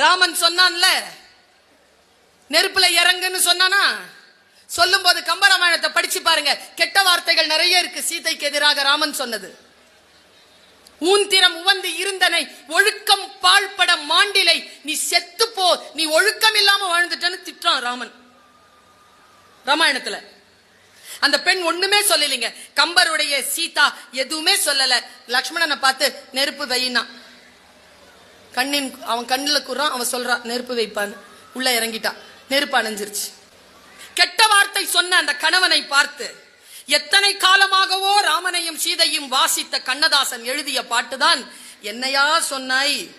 ராமன் சொன்னான்ல நெருப்புல இறங்குன்னு சொன்னானா? சொல்லும் போது கம்பராமாயணத்தை படிச்சு பாருங்க. கெட்ட வார்த்தைகள் நிறைய இருக்கு. சீதைக்கு எதிராக ராமன் சொன்னது. ஊந்திரம் உவந்து இருந்தனை ஒழுக்கம் பாழ்பட மாண்டிலை. நீ செத்து போ. நீ ஒழுக்கம் இல்லாம வாழ்ந்துட்டன்னு திட்டுறான் ராமன். ராமாயணத்துல. அந்த பெண் ஒண்ணுமே சொல்லலைங்க. கம்பருடைய சீதா எதுவுமே சொல்லல. லக்ஷ்மணனை பார்த்து நெருப்பு வெயினான். கண்ணின் அவன் கண்ணில் குறான் அவன் சொல்றான் நெருப்பு வைப்பான்னு. உள்ள இறங்கிட்டான் நெருப்பு அணைஞ்சிருச்சு. கெட்ட வார்த்தை சொன்ன அந்த கணவனை பார்த்து எத்தனை காலமாகவோ ராமனையும் சீதையும் வாசித்த கண்ணதாசன் எழுதிய பாட்டுதான் என்னையா சொன்னாய்?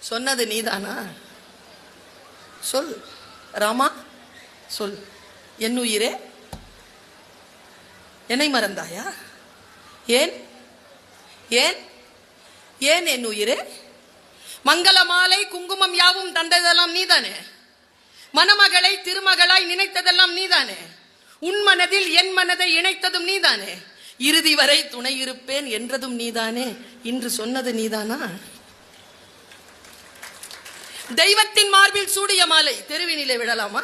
சொன்னது நீதானா? சொல் ராமா சொல் என் உயிரே? என்னை மறந்தாயா? ஏன்? ஏன்? ஏன் என் உயிரே? மங்கள மாலை குங்குமம் யாவும் தந்ததெல்லாம் நீதானே? மணமகளை திருமகளாய் நினைத்ததெல்லாம் நீதானே? உன் மனதில் என் மனதை இணைத்ததும் நீதானே? இறுதி வரை துணை இருப்பேன் என்றதும் நீதானே? இன்று சொன்னது நீதானா? தெய்வத்தின் மார்பில் சூடிய மாலை தெருவினிலே விடலாமா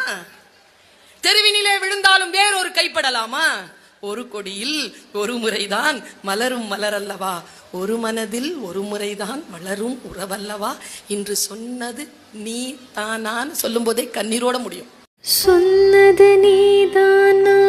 தெருவினிலே விழுந்தாலும் வேறொரு கைப்படலாமா? ஒரு கொடியில் ஒரு முறைதான் மலரும் மலரல்லவா? ஒரு மனதில் ஒரு முறைதான் வளரும் உறவல்லவா? இன்று சொன்னது நீ தானான்னு சொல்லும் போதே கண்ணீரோட முடியும். சொன்னது நீ தானா?